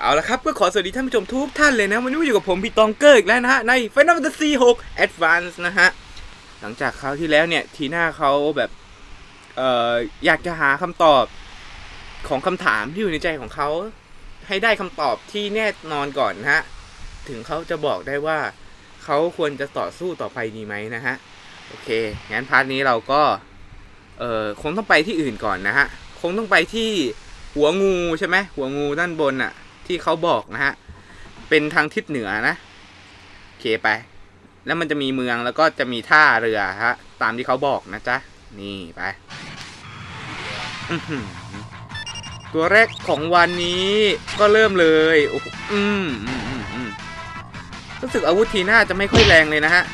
เอาละครับ ก็ขอสวัสดีท่านผู้ชมทุกท่านเลยนะ วันนี้มาอยู่กับผมพี่ตองเกอร์อีกแล้วนะฮะ ใน Final Fantasy 6 Advance นะฮะ หลังจากคราวที่แล้วเนี่ย ทีหน้าเขาแบบ เอ่อ อยากจะหาคำตอบของคำถามที่อยู่ในใจของเขา ให้ได้คำตอบที่แน่นอนก่อนนะฮะ ถึงเขาจะบอกได้ว่าเขาควรจะต่อสู้ต่อไปดีไหมนะฮะ โอเค งั้นพาร์ทนี้เราก็ เอ่อ คงต้องไปที่อื่นก่อนนะฮะ คงต้องไปที่ หัวงูใช่ไหมหัวงูด้านบนอะที่เขาบอกนะฮะ เป็นทางทิศเหนือนะโอเคไป แล้วมันจะมีเมืองแล้วก็จะมีท่าเรือฮะ ตามที่เขาบอกนะจ๊ะ นี่ไป ตัวแรกของวันนี้ก็เริ่มเลยโอ้อืมอืมอืมอืมรู้สึกอาวุธทีหน้าจะไม่ค่อยแรงเลยนะฮะ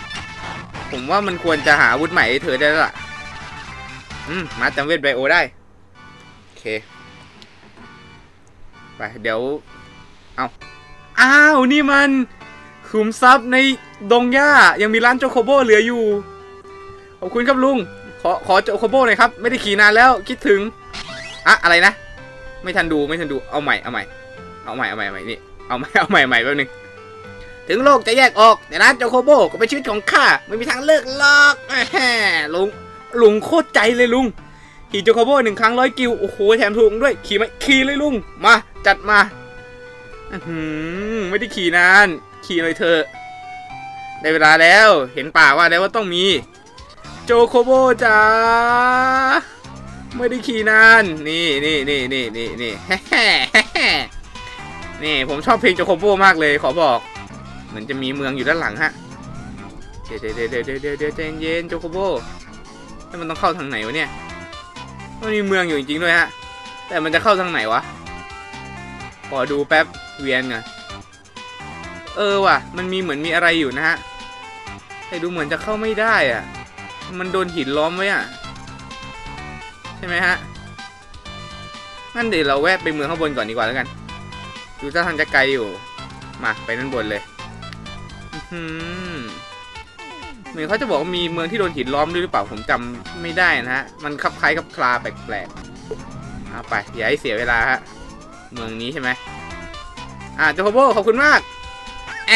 ผมว่ามันควรจะหาอาวุธใหม่ให้เธอได้ละอืม มาจำเวทไบโอได้ โอเค ไปเดี๋ยว เอาอ้าว นี่มันขุมทรัพย์ในดงหญ้า ยังมีร้านโจโคโบเหลืออยู่ ขอบคุณครับลุง ขอขอโจโคโบหน่อยครับ ไม่ได้ขี่นานแล้วคิดถึง อะอะไรนะ ไม่ทันดูไม่ทันดู เอาใหม่เอาใหม่ เอาใหม่เอาใหม่เอาใหม่นี่ เอาใหม่เอาใหม่ใหม่แป๊บนึง ถึงโลกจะแยกออก แต่ร้านโจโคโบก็เป็นชีวิตของข้า ไม่มีทางเลิกหรอกแหมลุงลุงโคตรใจเลยลุง ขี่โจโคโบหนึ่งครั้งร้อยกิวโอ้โหแถมถูกด้วยขี่ไหมขี่เลยลุงมาจัดมาอื้อหือไม่ได้ขี่นาน ขี่เลยเธอได้เวลาแล้วเห็นป่าว่าแล้วว่าต้องมี โจโคโบจ้าไม่ได้ขี่นาน นี่นี่นี่นี่นี่นี่นี่ผมชอบเพลงโจโคโบมากเลยขอบอก เหมือนจะมีเมืองอยู่ด้านหลังฮะเดี๋ยวเดี๋ยวเดี๋ยวเดี๋ยวเดี๋ยวเดี๋ยวเย็นโจโคโบแล้วมันต้องเข้าทางไหนวะเนี่ย มันมีเมืองอยู่จริงๆด้วยฮะ แต่มันจะเข้าทางไหนวะ ขอดูแป๊บเวียนก่อนเออว่ะ มันมีเหมือนมีอะไรอยู่นะฮะ แต่ดูเหมือนจะเข้าไม่ได้อะ มันโดนหินล้อมไว้อะ ใช่ไหมฮะ งั้นเดี๋ยวเราแวะไปเมืองข้างบนก่อนดีกว่าแล้วกัน ดูท่าทางจะไกลอยู่ มาไปนั่นบนเลย อื้อหือ เหมือนเขาจะบอกว่ามีเมืองที่โดนหินล้อมด้วยหรือเปล่าผมจำไม่ได้นะฮะ มันคลับคล้ายคลับคลาแปลกๆเอาไปอย่าให้เสียเวลาฮะ เมืองนี้ใช่ไหมอ่าโจโคโบขอบคุณมาก แอ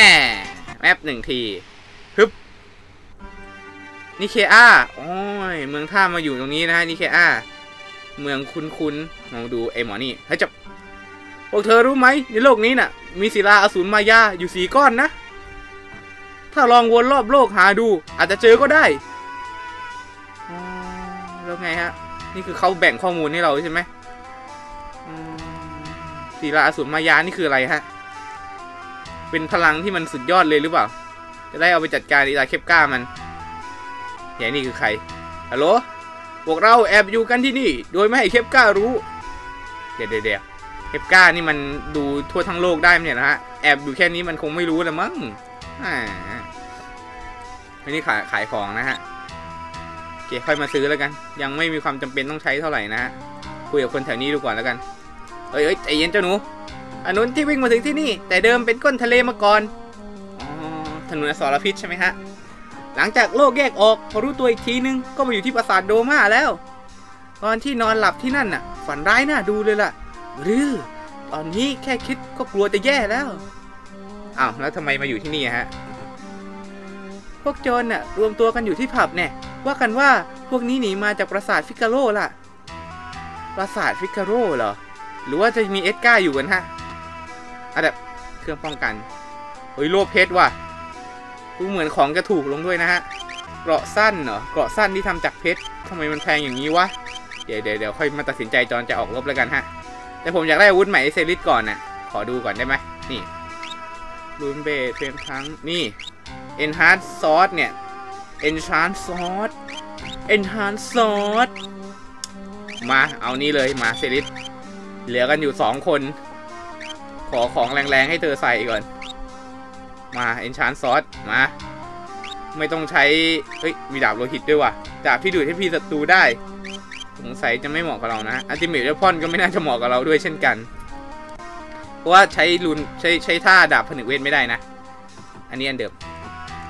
แมปหนึ่งทีฮึบนิเคอาโอ้ย เมืองท่ามาอยู่ตรงนี้นะฮะนิเคอาเมืองคุ้นๆลองดูไอหมอนี่เฮ้ยจับพวกเธอรู้ไหมในโลกนี้น่ะ มีศิลาอสูรมายาอยู่สีก้อนนะ ถ้าลองวนรอบโลกหาดู อาจจะเจอก็ได้แล้วไงฮะ นี่คือเขาแบ่งข้อมูลให้เราใช่ไหมศิลาอสูรมายานี่คืออะไรฮะ เป็นพลังที่มันสุดยอดเลยหรือเปล่า จะได้เอาไปจัดการอีลาเคปก้ามันใหญ่นี่คือใคร ฮัลโหล พวกเราแอบอยู่กันที่นี่ โดยไม่ให้เคปก้ารู้เดะเดี๋ยวเดี๋ยวเคปก้านี่มันดูทั่วทั้งโลกได้ไหมเนี่ยนะฮะ แอบอยู่แค่นี้มันคงไม่รู้ละมั้งอ่า ไม่นี่ขายขายของนะฮะโอเคค่อยมาซื้อแล้วกัน ยังไม่มีความจำเป็นต้องใช้เท่าไหร่นะฮะคุยกับคนแถวนี้ดูก่อนแล้วกัน เอ้ยเอ้ยใจเย็นเจ้าหนูอันนู้นที่วิ่งมาถึงที่นี่ แต่เดิมเป็นก้นทะเลมาก่อนอ๋อถนนอสรพิษใช่ไหมฮะหลังจากโลกแยกออกพอรู้ตัวอีกทีนึงก็มาอยู่ที่ปราสาทโดมาแล้ว ตอนที่นอนหลับที่นั่นน่ะ ฝันร้ายน่าดูเลยล่ะหรือตอนนี้แค่คิดก็กลัวจะแย่แล้วอ้าวแล้วทำไมมาอยู่ที่นี่ฮะ พวกโจรน่ะรวมตัวกันอยู่ที่ผับเนี่ยว่ากันว่าพวกนี้หนีมาจากปราสาทฟิกาโรล่ะ ปราสาทฟิกาโรเหรอ หรือว่าจะมีเอ็ดการ์อยู่กันฮะอะแบบเครื่องป้องกันเฮ้ยโลเพชรว่ะดูเหมือนของจะถูกลงด้วยนะฮะ เกราะสั้นเหรอ เกราะสั้นที่ทำจากเพชรทำไมมันแพงอย่างนี้วะ เดี๋ยวเดี๋ยวเดี๋ยวค่อยมาตัดสินใจจอนจะออกรบแล้วกันฮะ แต่ผมอยากได้อาวุธใหม่เซริสก่อนน่ะ ขอดูก่อนได้ไหมนี่รูนเบสเฟรมทั้งนี่ Enhance Sword เนี่ย Enchant Sword Enhance Sword มาเอานี่เลยมาเซริสเหลือกันอยู่สองคน ขอของแรงๆให้เธอใส่ก่อน มาเอนชานซอสมา ไม่ต้องใช้ เฮ้ย มีดาบโลหิตด้วยว่ะดาบที่ดูดให้พี่ศัตรูได้สงสัยจะไม่เหมาะกับเรานะอัลติเมทเวพอนก็ไม่น่าจะเหมาะกับเราด้วยเช่นกัน เพราะว่าใช้ลุนใช้ใช้ท่าดาบผนึกเวทไม่ได้นะ อันนี้อันเดิม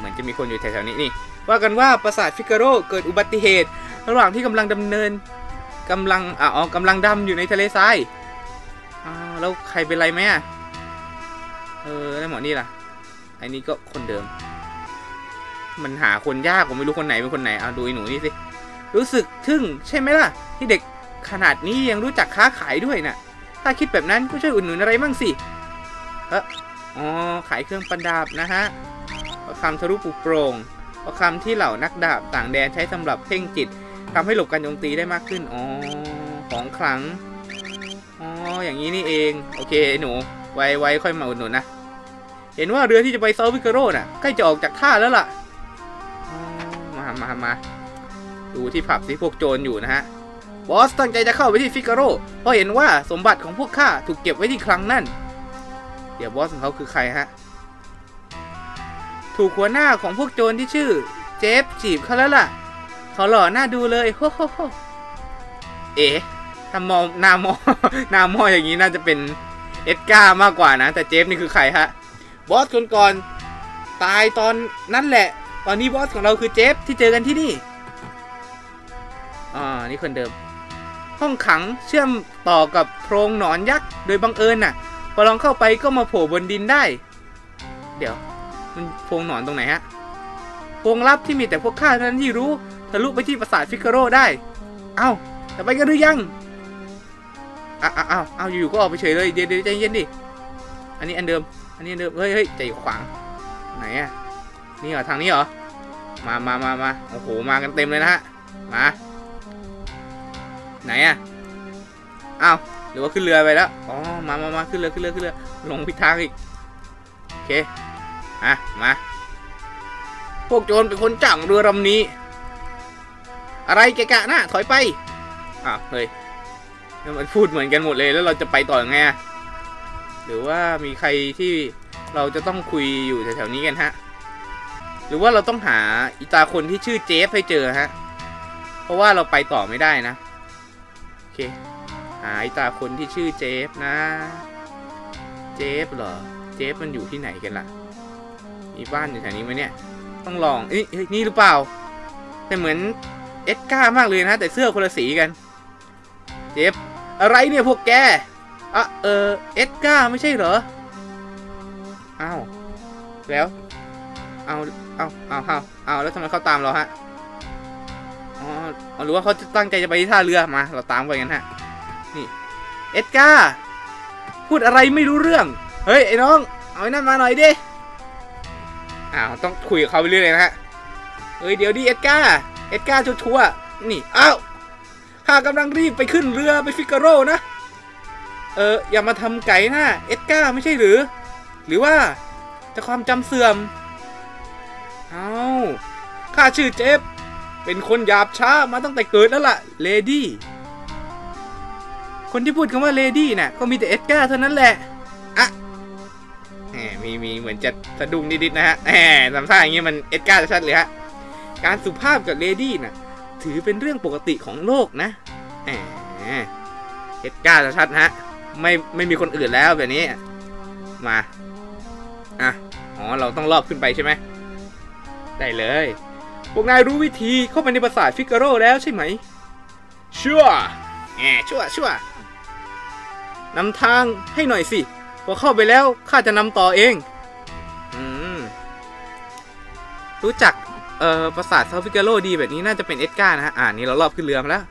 เหมือนจะมีคนอยู่แถวๆนี้นี่ ว่ากันว่าปราสาทฟิกาโรเกิดอุบัติเหตุ ระหว่างที่กำลังดำเนินกำลังอ๋อกำลังดำอยู่ในทะเลทรายอ่าแล้วใครเป็นไรไหมอะเออแล้วหมอนี่ล่ะไอ้นี่ก็คนเดิม มันหาคนยากผมไม่รู้คนไหนเป็นคนไหนเอาดูไอ้หนูนี่สิรู้สึกทึ่งใช่ไหมล่ะ ที่เด็กขนาดนี้ยังรู้จักค้าขายด้วยน่ะ ถ้าคิดแบบนั้นก็ช่วยอุดหนุนอะไรมั่งสิเอออ๋อขายเครื่องประดับนะฮะ ประคำทะลุปลุกโปร่งประคำที่เหล่านักดาบต่างแดนใช้สำหรับเพ่งจิตทำให้หลบการโจมตีได้มากขึ้น อ๋อ ของขลัง อ๋อ อย่างนี้นี่เอง โอเค หนู ไว้ไว้ค่อยมาอุดหนุนนะ เห็นว่าเรือที่จะไปเซาท์วิกเกโรน่ะ ใกล้จะออกจากท่าแล้วล่ะ มามามาดูที่ผับสิพวกโจรอยู่นะฮะ บอสตั้งใจจะเข้าไปที่ฟิกโรเพราะเห็นว่าสมบัติของพวกข้าถูกเก็บไว้ที่คลังนั่น เดี๋ยวบอสของเขาคือใครฮะ ถูกหัวหน้าของพวกโจรที่ชื่อ เจฟจีบเขาแล้วล่ะ เขาหล่อหน้าดูเลยโฮโฮโฮเอ๋ถ้ามองหน้ามอหน้ามออย่างนี้น่าจะเป็นเอ็ดการ์มากกว่านะ แต่เจฟนี่คือใครฮะ บอสคนก่อนตายตอนนั่นแหละ ตอนนี้บอสของเราคือเจฟที่เจอกันที่นี่อ่านี่คนเดิม ห้องขังเชื่อมต่อกับโพรงหนอนยักษ์โดยบังเอิญน่ะ พอลองเข้าไปก็มาโผล่บนดินได้ เดี๋ยว มันโพรงหนอนตรงไหนฮะโพรงลับที่มีแต่พวกข้าเท่านั้นที่รู้ทะลุไปที่ปราสาทฟิกาโรได้ เอ้าจะไปกันหรือยังอ้าวอ้าวอ้าวอ้าวอยู่ๆก็ออกไปเฉยเลยเดี๋ยวใจเย็นดิ อันนี้อันเดิม อันนี้อันเดิม เฮ้ยเฮ้ยใจขวาง ไหนอะนี่เหรอทางนี้เหรอ มามามามาโอ้โห มากันเต็มเลยนะฮะ มา ไหนอะอ้าวหรือว่าขึ้นเรือไปแล้ว อ๋อ มามามาขึ้นเรือขึ้นเรือขึ้นเรือ ลงพิดทางอีก โอเค อะมา พวกโจรเป็นคนจั่งเรือลำนี้ อะไรแกะกะนะถอยไปอ้าวเฮ้ยมันพูดเหมือนกันหมดเลยแล้วเราจะไปต่อยังไงอะหรือว่ามีใครที่เราจะต้องคุยอยู่แถวๆนี้กันฮะ หรือว่าเราต้องหาอีตาคนที่ชื่อเจฟให้เจอฮะ เพราะว่าเราไปต่อไม่ได้นะ โอเค หาอีตาคนที่ชื่อเจฟนะ เจฟเหรอ เจฟมันอยู่ที่ไหนกันล่ะ มีบ้านอยู่แถวนี้ไหมเนี่ย ต้องลองเอ้ยนี่หรือเปล่า แต่เหมือนเอ็ดก้ามากเลยนะแต่เสื้อคนละสีกัน เจฟอะไรเนี่ยพวกแกอะเออเอ็ดก้าไม่ใช่เหรอ อ้าว แล้ว เอาเอาเอาเอาเอาแล้วทำไมเขาตามเราฮะ อ๋อหรือว่าเขาจะตั้งใจจะไปที่ท่าเรือมา เราตามไปกันฮะ นี่ เอ็ดก้า พูดอะไรไม่รู้เรื่อง เฮ้ย ไอ้น้อง เอาไอ้นั่นมาหน่อยดิ อ้าวต้องคุยกับเขาไปเรื่อยเลยนะฮะเฮ้ยเดี๋ยวดิเอ็ดก้าเอ็ดก้าชัวร์ๆนี่อ้าวข้ากำลังรีบไปขึ้นเรือไปฟิกาโร่นะ เอออย่ามาทำไก่หน้าเอ็ดก้าไม่ใช่หรือ หรือว่าจะความจำเสื่อม เอาข้าชื่อเจฟเป็นคนหยาบช้ามาตั้งแต่เกิดแล้วล่ะเลดี้คนที่พูดคำว่าเลดี้น่ะก็มีแต่เอ็ดการ์เท่านั้นแหละอะ มีมีเหมือนจะสะดุ้งนิดๆนะฮะแหมทำท่าอย่างงี้มันเอ็ดการ์ชัดเลยฮะการสุภาพกับเลดี้น่ะถือเป็นเรื่องปกติของโลกนะแหมเอ็ดการ์ชัดนะฮะไม่ไม่มีคนอื่นแล้วแบบนี้มาอะอ๋อเราต้องรอบขึ้นไปใช่ไหมได้เลยพวกนายรู้วิธีเข้าไปในปราสาทฟิกาโรแล้วใช่ไหมชั่วแหมชั่วชั่วนำทางให้หน่อยสิ พอเข้าไปแล้วข้าจะนำต่อเองอืมรู้จักเอ่อปราสาทเซาฟิกาโรดีแบบนี้น่าจะเป็นเอ็ดการ์นะฮะ อ่านี่เรารอบขึ้นเรือมาแล้ว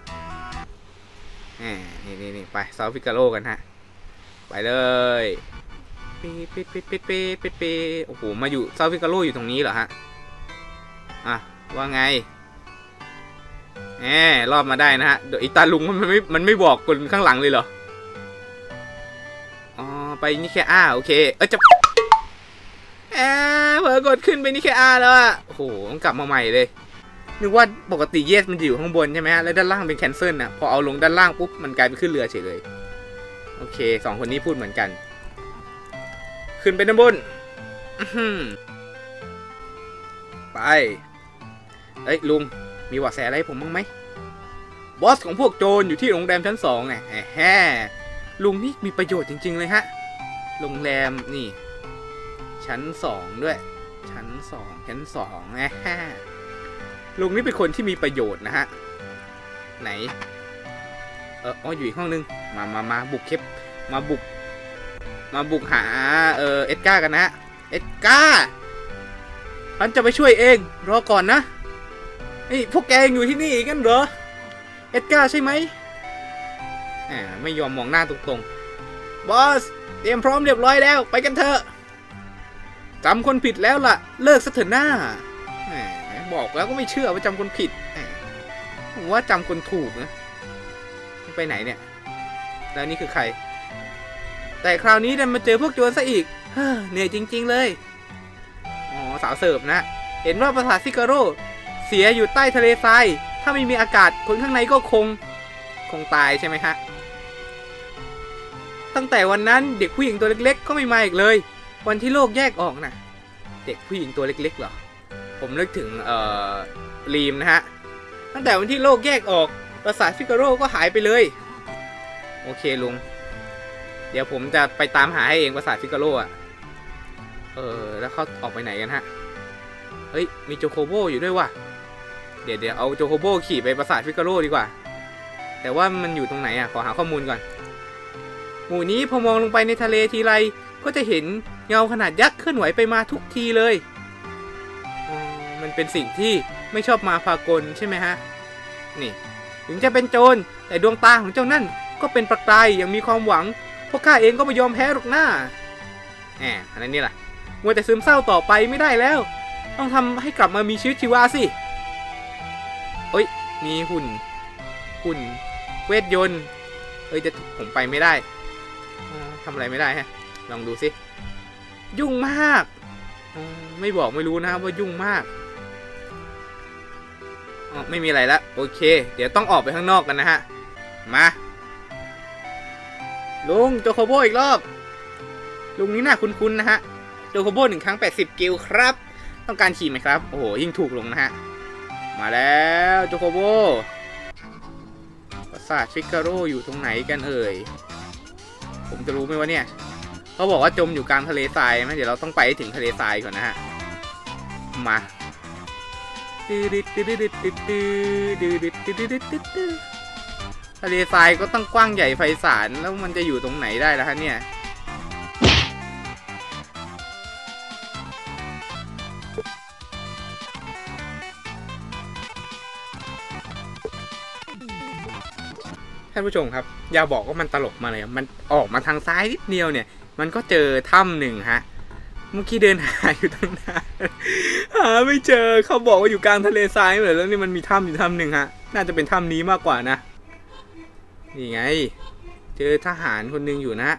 นี่นี่นี่ไปเซาฟิกาโรกันฮะ ไปเลยปีดปีดปีดปีดปีดปีดปีดโอ้โห มาอยู่เซาฟิกาโรอยู่ตรงนี้เหรอฮะ อะ ว่าไงแหมรอบมาได้นะฮะเดี๋ยวอีตาลุงมันไม่ มันไม่บอกคนข้างหลังเลยเหรอ ไปนี่แค่อ้าโอเค เออจะแอบเผลอกดขึ้นไปนี่แค่อ้าแล้วอะโอ้โหต้องกลับมาใหม่เลยนึกว่าปกติเยสมันอยู่ข้างบนใช่ไหมฮะแล้วด้านล่างเป็นแคนเซิลนะพอเอาลงด้านล่างปุ๊บมันกลายเป็นขึ้นเรือเฉยเลย โอเคสองคนนี้พูดเหมือนกัน ขึ้นไปด้านบนไป เอ้ยลุง มีเบาะแสอะไรให้ผมบ้างไหมบอสของพวกโจรอยู่ที่โรงแรมชั้นสองไงแหมลุงนี่มีประโยชน์จริง ๆ เลยฮะ โรงแรมนี่ ชั้นสองด้วย ชั้นสองชั้นสองแหมลุงนี่เป็นคนที่มีประโยชน์นะฮะ ไหน เอออ๋ออยู่อีกห้องนึง มามามาบุกเคปมาบุก มาบุกหา เออเอ็ดการ์กันนะเอ็ดการ์ฉันจะไปช่วยเอง รอก่อนนะ นี่พวกแกอยู่ที่นี่กันเหรอ เอ็ดการ์ใช่ไหมแหมไม่ยอมมองหน้าตรงๆ บอส เตรียมพร้อมเรียบร้อยแล้ว ไปกันเถอะจำคนผิดแล้วล่ะ เลิกซะเถอะหน้าบอกแล้วก็ไม่เชื่อว่าจำคนผิดผมว่าจำคนถูกนะ ไปไหนเนี่ย แล้วนี่คือใคร แต่คราวนี้ดันมาเจอพวกโจรซะอีกเฮ้อเหนื่อยจริง ๆ เลย อ๋อ สาวเสิร์ฟนะ เห็นว่าปราสาทซิกาโร่เสียอยู่ใต้ทะเลทราย ถ้าไม่มีอากาศคนข้างในก็คง คงตายใช่ไหมฮะ ตั้งแต่วันนั้นเด็กผู้หญิงตัวเล็ก ๆ ก็ไม่มาอีกเลย วันที่โลกแยกออกนะเด็กผู้หญิงตัวเล็กๆเหรอ ผมนึกถึงเอ่อรีมนะฮะ ตั้งแต่วันที่โลกแยกออกปราสาทฟิกาโร่ก็หายไปเลย โอเคลุง เดี๋ยวผมจะไปตามหาให้เองปราสาทฟิกาโร่อะเออแล้วเขาออกไปไหนกันฮะ เฮ้ยมีโจโคโบอยู่ด้วยว่ะ เดี๋ยวเดี๋ยวเอาโจโคโบขี่ไปปราสาทฟิกาโร่ดีกว่า แต่ว่ามันอยู่ตรงไหนอะขอหาข้อมูลก่อน หมู่นี้พอมองลงไปในทะเลทีไรก็จะเห็นเงาขนาดยักษ์เคลื่อนไหวไปมาทุกทีเลย มันเป็นสิ่งที่ไม่ชอบมาพากลใช่ไหมฮะ นี่ ถึงจะเป็นโจรแต่ดวงตาของเจ้านั่นก็เป็นประกายอย่างมีความหวัง พวกข้าเองก็ไม่ยอมแพ้หรอกหน้าแหมอันนั้นนี่แหละมัวแต่ซึมเศร้าต่อไปไม่ได้แล้ว ต้องทำให้กลับมามีชีวิตชีวาสิเอ้ย มีหุ่น หุ่น เวทยนต์ เอ้ย จะผมไปไม่ได้ ทำอะไรไม่ได้ฮะ ลองดูสิ ยุ่งมาก ไม่บอกไม่รู้นะว่ายุ่งมาก ไม่มีอะไรละ โอเค เดี๋ยวต้องออกไปข้างนอกกันนะฮะ มา ลุงโจโคโบอีกรอบ ลุงนี่น่าคุ้นๆนะฮะ โจโคโบหนึ่งครั้ง 80 กิลครับ ต้องการขี่ไหมครับ โอ้โห ยิ่งถูกลงนะฮะ มาแล้วโจโคโบปราสาทฟิกาโรอยู่ตรงไหนกันเอ่ย ผมจะรู้ไหมวะเนี่ยเขาบอกว่าจมอยู่กลางทะเลทรายไหมเดี๋ยวเราต้องไปถึงทะเลทรายก่อนนะฮะมาทะเลทรายก็ต้องกว้างใหญ่ไพศาลแล้วมันจะอยู่ตรงไหนได้ล่ะฮะเนี่ย ท่านผู้ชมครับ อย่าบอกว่ามันตลกมาเลยมันออกมาทางซ้ายนิดเดียวเนี่ย มันก็เจอถ้ำหนึ่งฮะเมื่อกี้เดินหาอยู่ตั้งนานหาไม่เจอเขาบอกว่าอยู่กลางทะเลทรายเหมือนแล้วนี่มันมีถ้ำอยู่ถ้ำหนึ่งฮะ น่าจะเป็นถ้ำนี้มากกว่านะ นี่ไง เจอทหารคนหนึ่งอยู่นะ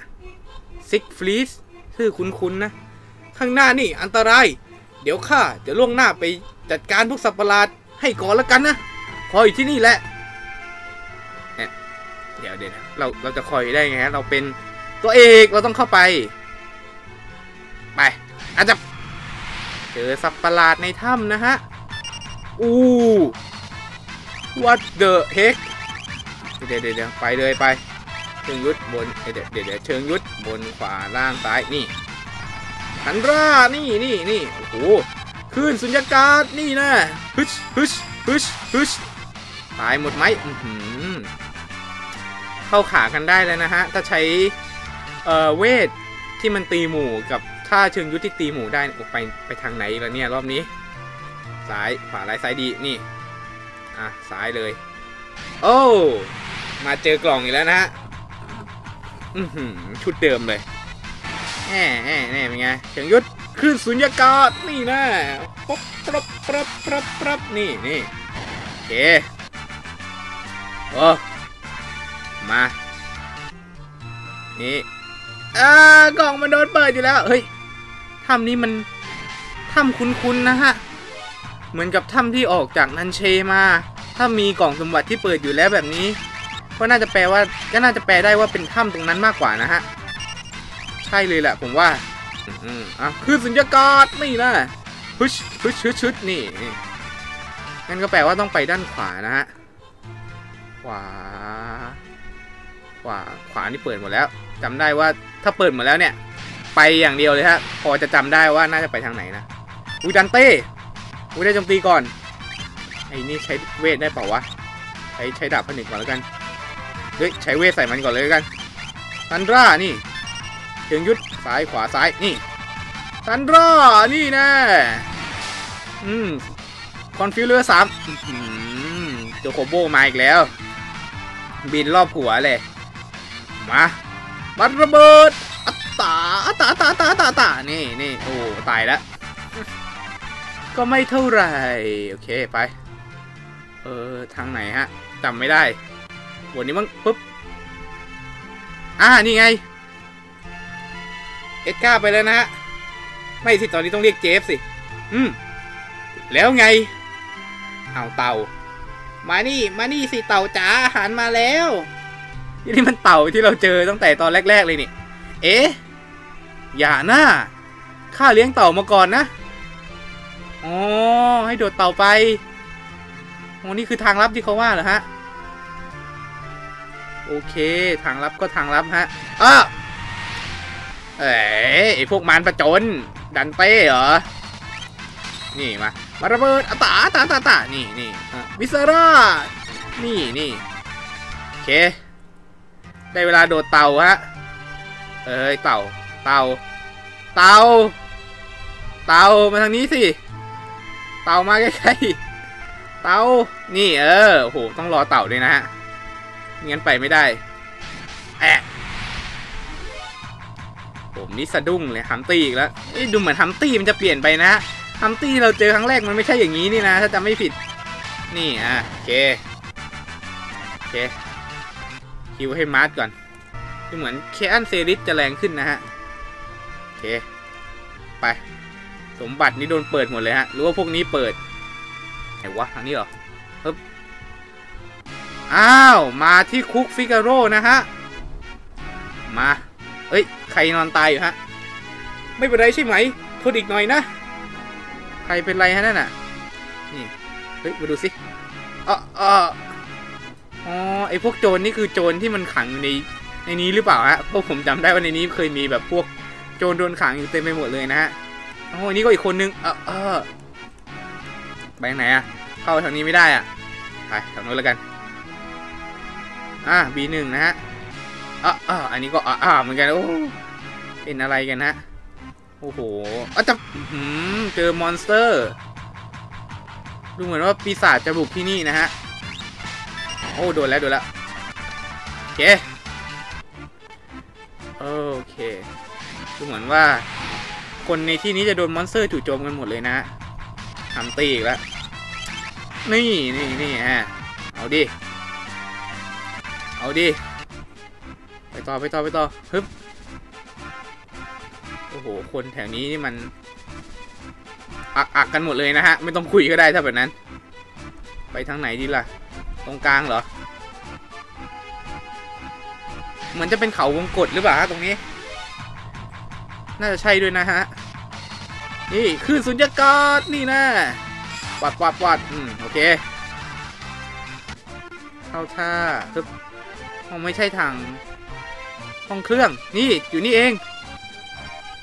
ซิกฟลีสชื่อคุ้นๆนะ ข้างหน้านี่อันตราย เดี๋ยวข้าจะล่วงหน้าไปจัดการพวกสัตว์ประหลาดให้ก่อนแล้วกันนะคอยอยู่ที่นี่แหละ เดี๋ยวเดี๋ยวเราเราจะคอยได้ไงฮะเราเป็นตัวเอกเราต้องเข้าไป ไปอาจจะเจอสัตว์ประหลาดในถ้ำนะฮะอู้ what the heck เดี๋ยวเดี๋ยวเดี๋ยวไปเลยไป เชิงยุทธบนเดี๋ยวเดี๋ยวเชิงยุทธบนขวาล่างซ้ายนี่หันร่านี่นี่นี่โอ้โหขึ้นสุญญากาศนี่นะฮึชฮึชฮึชฮึชตายหมดไหมอื้อหือ เข้าขากันได้เลยนะฮะ ถ้าใช้เอ่อเวทที่มันตีหมู่กับท่าเชิงยุทธที่ตีหมู่ได้โอ้ไปไปทางไหนแล้วเนี่ยรอบนี้ ซ้ายขวาไล่ซ้ายดีนี่ อะซ้ายเลย โอ้มาเจอกล่องอีกแล้วนะฮะอือหือชุดเดิมเลยแหมแหมแหมเป็นไงเชิงยุทธขึ้นสุญญากาศนี่นะป๊บปรับปรับปรับปรับนี่นี่โอเคโอ้ มานี่อ่ากล่องมันโดนเปิดอยู่แล้ว เฮ้ยถ้ำนี้มันถ้ำคุ้นๆนะฮะ เหมือนกับถ้ำที่ออกจากนันเชมา ถ้ามีกล่องสมบัติที่เปิดอยู่แล้วแบบนี้ ก็น่าจะแปลว่าก็น่าจะแปลได้ว่าเป็นถ้ำตรงนั้นมากกว่านะฮะ ใช่เลยแหละผมว่า อืมอะคือสุญญากาศนี่นะฮึชฮึชฮึชฮึชนี่นี่งั้นก็แปลว่าต้องไปด้านขวานะฮะ ขวา ขวาขวานี่เปิดหมดแล้วจำได้ว่าถ้าเปิดหมดแล้วเนี่ย ไปอย่างเดียวเลยฮะพอจะจำได้ว่าน่าจะไปทางไหนนะอุยดันเต้อุยได้โจมตีก่อนไอ้นี่ใช้เวทได้เปล่าวะใช้ใช้ดาบผนึกก่อนแล้วกันเฮ้ยใช้เวทใส่มันก่อนเลยกันซันดรานี่เชิงยุทธซ้ายขวาซ้ายนี่ทันรอนี่นะอืมคอนฟิวเลอร์สามอื้อหือโจโคโบมาอีกแล้ว บินรอบหัวเลย มาบัตระเบิดอัตตาอัตตาอัตตาอัตตาอัตตาตานี่นี่โอ้ตายแล้ว ก็ไม่เท่าไหร่ โอเคไป เออทางไหนฮะจำไม่ได้วนนี้มั้งปุ๊บ อ่า นี่ไง เอ็ดก้าไปแล้วนะฮะ ไม่สิ ตอนนี้ต้องเรียกเจฟสิ อืม แล้วไง เอาเต่า มานี่ มานี่สิเต่าจ๋าอาหารมาแล้ว นี่มันเต่าที่เราเจอตั้งแต่ตอนแรก ๆ เลยนี่ เอ๊ะ อย่านะข้าเลี้ยงเต่ามาก่อนนะ อ๋อ ให้โดดเต่าไปโอ้นี่คือทางลับที่เขาว่าเหรอฮะ โอเค ทางลับก็ทางลับฮะอ้าเอ๋ไอพวกมารประจน ดันเต้เหรอ นี่มา มาระเบิดอตาตาตาตานี่นี่วิสรานี่นี่โอเค ได้เวลาโดดเต่าฮะ เอ้ยเต่า เต่า เต่า เต่ามาทางนี้สิ เต่ามาใกล้ๆ เต่า นี่เออ โห ต้องรอเต่าด้วยนะฮะงั้นไปไม่ได้ แอะผมนี่สะดุ้งเลยฮัมตี้อีกแล้วดูเหมือนฮัมตี้มันจะเปลี่ยนไปนะฮัมตี้เราเจอครั้งแรกมันไม่ใช่อย่างนี้นี่นะ ถ้าจำไม่ผิด นี่อะโอเค โอเค คิวให้มาร์ทก่อนดูเหมือนเคอันเซริสจะแรงขึ้นนะฮะโอเค ไป สมบัตินี่โดนเปิดหมดเลยฮะหรือว่าพวกนี้เปิดไหนวะอันนี้เหรอฮึบอ้าว มาที่คุกฟิกาโร่นะฮะ มา เอ้ย ใครนอนตายอยู่ฮะ ไม่เป็นไรใช่ไหมทนอีกหน่อยนะ ใครเป็นไรฮะนั่นน่ะ นี่ เฮ้ย มาดูสิเออ อ๋อไอพวกโจรนี่คือโจรที่มันขังอยู่ในในนี้หรือเปล่าฮะเพราะผมจำได้ว่าในนี้เคยมีแบบพวกโจรโดนขังอยู่เต็มไปหมดเลยนะฮะโอ้ยนี่ก็อีกคนนึงเออเออไปทางไหนอะเข้าทางนี้ไม่ได้อะไปทางนู้นแล้วกันอะ B1 นะฮะอะอะอันนี้ก็อะอะเหมือนกันโอ้เป็นอะไรกันฮะโอ้โหอะจะหืมเจอมอนสเตอร์ ดูเหมือนว่าปีศาจจะบุกที่นี่นะฮะ โอ้โดนแล้วโดนแล้วโอเคโอเคดูเหมือนว่า คนในที่นี้จะโดนมอนสเตอร์จู่โจมกันหมดเลยนะทำตีอีกแล้วนี่นี่นี่ฮะเอาดิเอาดิไปต่อไปต่อไปต่อฮึบโอ้โหคนแถวนี้นี่มันอักอักกันหมดเลยนะฮะ ไม่ต้องคุยก็ได้ถ้าแบบนั้น ไปทางไหนดีล่ะ ตรงกลางเหรอ เหมือนจะเป็นเขาวงกฏหรือเปล่าฮะตรงนี้ น่าจะใช่ด้วยนะฮะ นี่คือสุญญากาศนี่นะวัดวัดวัดอืมโอเค เข้าท่าปึ๊บห้องไม่ใช่ทางห้องเครื่อง นี่อยู่นี่เอง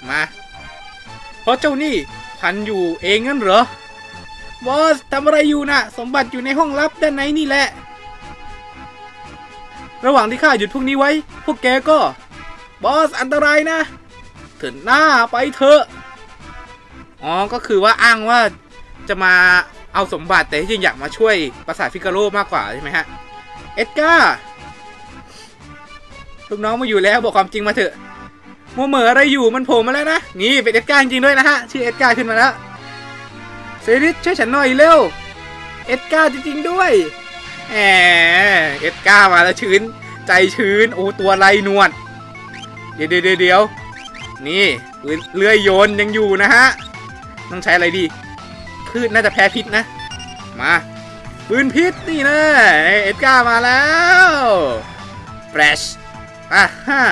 มา เพราะเจ้านี่พันอยู่เองงั้นเหรอ บอสทำอะไรอยู่นะสมบัติอยู่ในห้องลับด้านในนี่แหละ ระหว่างที่ข้าหยุดพวกนี้ไว้ พวกแกก็ บอสอันตรายนะเถินหน้าไปเถอะอ๋อก็คือว่าอ้างว่าจะมาเอาสมบัติแต่ที่จริงอยากมาช่วยปราสาทฟิกาโรมากกว่าใช่ไหมฮะ เอ็ดการ์ลูกน้องมาอยู่แล้วบอกความจริงมาเถอะมัวเหม่ออะไรอยู่มันโผล่มาแล้วนะ นี่เป็นเอ็ดการ์จริงด้วยนะฮะ ชื่อเอ็ดการ์ขึ้นมาแล้ว ซริสช่วยฉันหน่อยเร็ว เอ็ดกาจริงๆด้วยแหมเอ็ดกามาแล้วชื้น ใจชื้น โอ้ตัวไรนวด เดี๋ยวเดี๋ยวเดี๋ยวนี่เลื่อยโยนยังอยู่นะฮะ ต้องใช้อะไรดี พืชน่าจะแพ้พิษนะ มาปืนพิษนี่นะเอ็ดกามาแล้วแฟลชอะฮ่า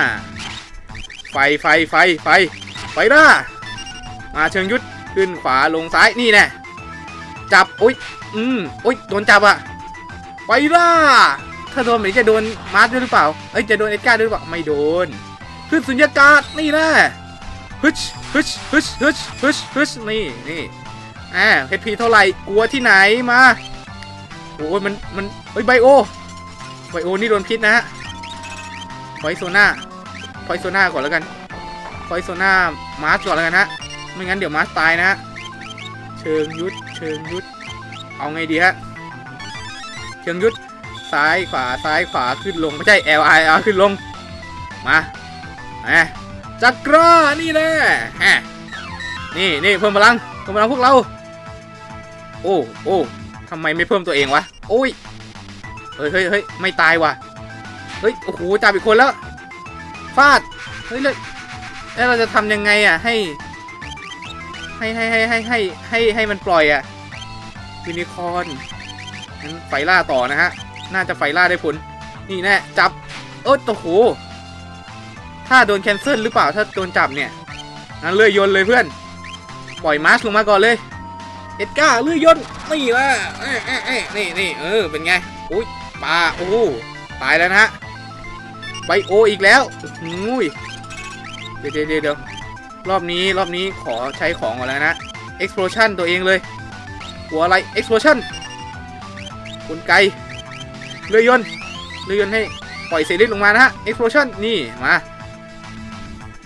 ไฟไฟไฟไฟไฟร่ามาเชิงยุทธขึ้นขวาลงซ้ายนี่แน่ จับอุ้ยอืมอุ้ยโดนจับอะไฟร่าถ้าโดนเหมือนจะโดนมาร์ทด้วยหรือเปล่าเอ้ยจะโดนเอ็ดการ์ด้วยหรือเปล่าไม่โดนขึ้นสุญญากาศนี่แนะฮึชฮึชฮึชฮึชฮึชฮึชนี่นี่อ่าเพชรพีเท่าไหร่กลัวที่ไหนมาโอ้ยมันมันเฮ้ยไบโอไบโอนี่โดนพิษนะฮะไฟโซน่าไฟโซน่าก่อนแล้วกันพอยโซน่ามาร์ชก่อนแล้วกันฮะไม่งั้นเดี๋ยวมาร์ชตายนะฮะเชิงยุทธ เชิงยุทธเอาไงดีฮะเชิงยุทธซ้ายขวาซ้ายขวาขึ้นลงไม่ใช่ L I R ขึ้นลงมาแหมจักรานี่แน่แฮะนี่นี่เพิ่มพลังเพิ่มพลังพวกเรา โอ้โอ้ทำไมไม่เพิ่มตัวเองวะโอ้ยเฮ้ยเฮ้ยเฮ้ยไม่ตายว่ะเฮ้ยโอ้โหจับอีกคนแล้วฟาดเฮ้ยแล้วแล้วเราจะทำยังไงอะให้ ให้ให้ให้ให้ให้ให้ให้มันปล่อยอะยูนิคอนงั้นไฟล่าต่อนะฮะ น่าจะไฟล่าได้ผล นี่แน่จับ เออโอ้โห ถ้าโดนแคนเซิลหรือเปล่าถ้าโดนจับเนี่ยงั้นเลื่อยยนเลยเพื่อน ปล่อยมาร์ชลงมาก่อนเลย เอ็ดก้าเลื่อยยนนี่แหละนี่นี่เออเป็นไงอุ้ยปลาโอ้ตายแล้วนะฮะไบโออีกแล้วโอ้ยเดี๋ยวเดี๋ยวเดี๋ยว รอบนี้รอบนี้ขอใช้ของก่อนแล้วนะ explosion ตัวเองเลย หัวอะไร explosion กลไกเรือยนต์เรือยนต์ให้ปล่อยเซริสลงมานะฮะ explosion นี่ มา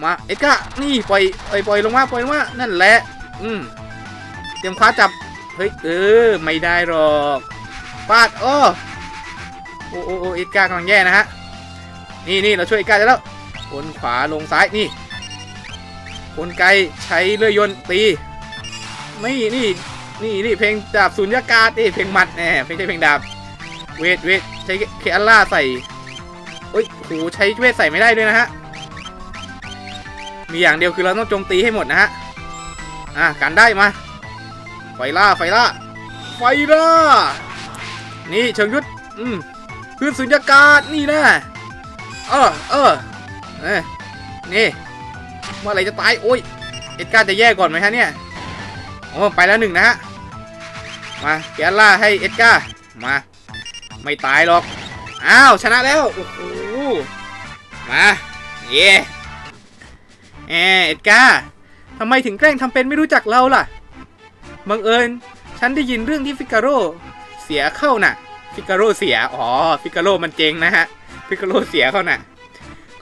มาเอ็ก้านี่ปล่อยปล่อยปล่อยลงมาปล่อยลงมานั่นแหละ อืมเตรียมคว้าจับ เฮ้ย เออ ไม่ได้หรอกฟาดโอ้โอ้โอ้โอเอ็ก้ากำลังแย่นะฮะ นี่นี่เราช่วยเอ็ก้าได้แล้วคนขวาลงซ้ายนี่ กลไกใช้เลื่อยยนต์ตี ไม่นี่นี่นี่เพลงดาบสุญญากาศนี่เพลงหมัดแหมไม่ใช่เพลงดาบ เวทเวทใช้เคอัลล่าใส่เฮ้ยโหใช้เวทใส่ไม่ได้ด้วยนะฮะ มีอย่างเดียวคือเราต้องโจมตีให้หมดนะฮะ อะกันได้มา ไฟล่าไฟล่า ไฟล่า นี่เชิงยุทธอืมคือสุญญากาศนี่นะ เออเออเอ้ยนี่ เมื่อไรจะตายโอ้ยเอ็ดการ์จะแย่ก่อนไหมฮะเนี่ยโอ้ไปแล้วหนึ่งนะฮะมาเกียร์ล่าให้เอ็ดการ์มาไม่ตายหรอกอ้าวชนะแล้วโอ้โหมาเย่แอเอ็ดการ์ทำไมถึงแกล้งทำเป็นไม่รู้จักเราล่ะบังเอิญฉันได้ยินเรื่องที่ฟิกาโรเสียเข้าน่ะฟิกาโรเสียอ๋อฟิกาโรมันเจงนะฮะฟิกาโรเสียเข้าน่ะ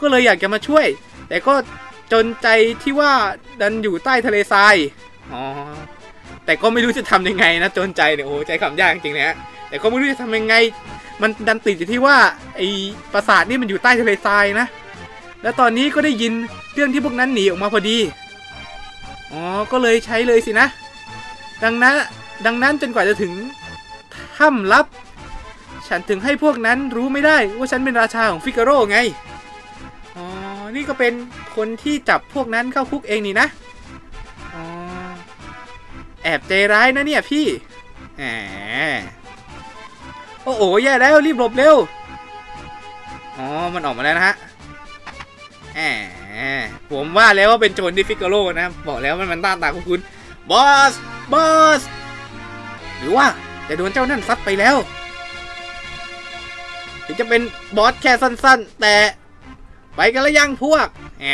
ก็เลยอยากจะมาช่วย แต่ก็ จนใจที่ว่าดันอยู่ใต้ทะเลทรายอ๋อแต่ก็ไม่รู้จะทำยังไงนะจนใจเนี่ยโอ้ใจคำยากจริงๆนะฮะแต่ก็ไม่รู้จะทำยังไง มันดันติดอยู่ที่ว่าไอ้ปราสาทนี่มันอยู่ใต้ทะเลทรายนะ แล้วตอนนี้ก็ได้ยินเรื่องที่พวกนั้นหนีออกมาพอดีอ๋อก็เลยใช้เลยสินะ ดังนั้นดังนั้นจนกว่าจะถึงถ้ำลับ ฉันถึงให้พวกนั้นรู้ไม่ได้ว่าฉันเป็นราชาของฟิกาโร่ไง นี่ก็เป็นคนที่จับพวกนั้นเข้าคุกเองนี่นะอ๋อแอบใจร้ายนะเนี่ยพี่แหมโอ้โหแย่แล้วรีบหลบเร็ว อ๋อ มันออกมาแล้วนะฮะแหมผมว่าแล้วว่าเป็นโจรดิฟิกโรนะ บอกแล้วมันมันต้านตาคุณคุณบอส บอส หรือว่าจะโดนเจ้านั่นซัดไปแล้ว ถึงจะเป็นบอสแค่สั้น ๆ แต่ ไปกันแล้วยังพวกแหม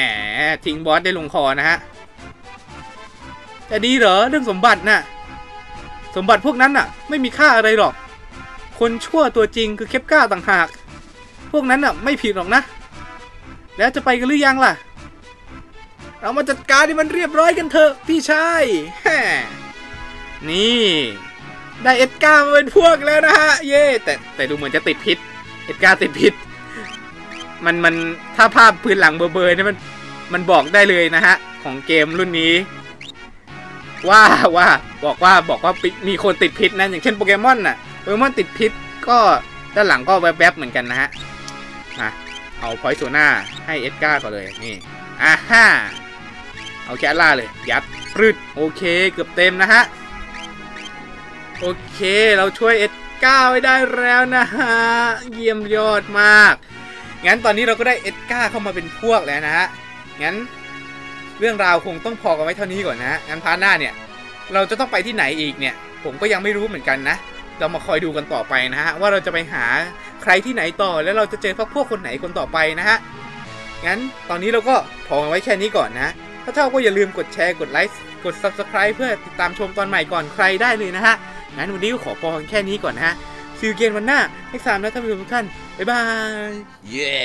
ทิ้งบอสได้ลงคอนะฮะจะดีเหรอเรื่องสมบัติน่ะสมบัติพวกนั้นน่ะ ไม่มีค่าอะไรหรอก คนชั่วตัวจริงคือเคปก้าต่างหาก พวกนั้นน่ะ ไม่ผิดหรอกนะ แล้วจะไปกันหรือยังล่ะ เรามาจัดการให้มันเรียบร้อยกันเถอะพี่ชายแฮนี่ ได้เอ็ดกามาเป็นพวกแล้วนะฮะ เย่แต่แต่ดูเหมือนจะติดพิษ เอ็ดกาติดพิษ มันมันถ้าภาพพื้นหลังเบอร์เบอร์นี่ยมันมันบอกได้เลยนะฮะ ของเกมรุ่นนี้ ว่าว่าบอกว่าบอกว่ามีคนติดพิษนะอย่างเช่นโปเกมอนน่ะโปเกมอนติดพิษก็ด้านหลังก็แวบๆเหมือนกันนะฮะมาเอาพอยต์โซน่าให้เอ็ดการ์ก่อนเลยนี่อ่าฮ่าเอาแคล่าเลย ยัดปรึดโอเคเกือบเต็มนะฮะ โอเคเราช่วยเอ็ดก้าไว้ได้แล้วนะฮะ เยี่ยมยอดมาก งั้นตอนนี้เราก็ได้เอ็ดก้าเข้ามาเป็นพวกแล้วนะฮะ งั้นเรื่องราวคงต้องพอกันไว้เท่านี้ก่อนนะ งั้นพาร์ทหน้าเนี่ย เราจะต้องไปที่ไหนอีกเนี่ย ผมก็ยังไม่รู้เหมือนกันนะ เรามาคอยดูกันต่อไปนะฮะ ว่าเราจะไปหาใครที่ไหนต่อ แล้วเราจะเจอพวกพวกคนไหนคนต่อไปนะฮะ งั้นตอนนี้เราก็พอกันไว้แค่นี้ก่อนนะ ถ้าชอบก็อย่าลืมกดแชร์ กดไลค์ กด subscribe เพื่อติดตามชมตอนใหม่ก่อนใครได้เลยนะฮะ งั้นวันนี้ก็ขอพอกันแค่นี้ก่อนนะฮะ ซีลเกนวันหน้าให้สามนะท่านผู้ชมทุกท่าน บ๊ายบาย เย้